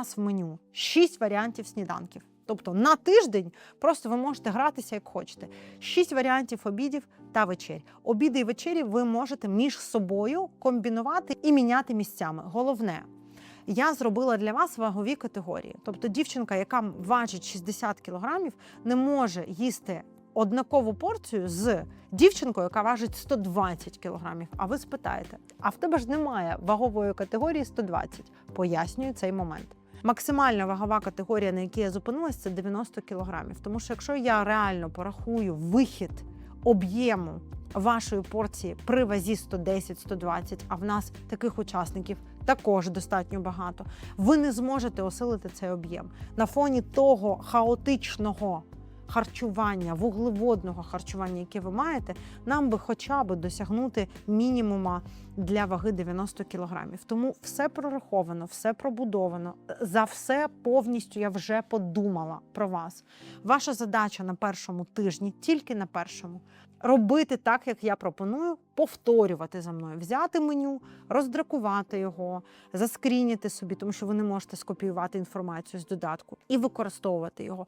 вас в меню 6 варіантів сніданків. Тобто на тиждень просто ви можете гратися як хочете. Шість варіантів обідів та вечерь. Обіди і вечері ви можете між собою комбінувати і міняти місцями. Головне, я зробила для вас вагові категорії. Тобто, дівчинка, яка важить 60 кілограмів, не може їсти однакову порцію з дівчинкою, яка важить 120 кілограмів. А ви спитаєте: а в тебе ж немає вагової категорії 120? Пояснюю цей момент. Максимальна вагова категорія, на якій я зупинилась, це 90 кілограмів. Тому що якщо я реально порахую вихід об'єму вашої порції при вазі 110-120, а в нас таких учасників також достатньо багато, ви не зможете осилити цей об'єм на фоні того хаотичного харчування, вуглеводного харчування, яке ви маєте, нам би хоча б досягнути мінімума для ваги 90 кілограмів. Тому все прораховано, все пробудовано. За все повністю я вже подумала про вас. Ваша задача на першому тижні, тільки на першому, робити так, як я пропоную, повторювати за мною, взяти меню, роздракувати його, заскрініти собі, тому що ви не можете скопіювати інформацію з додатку і використовувати його.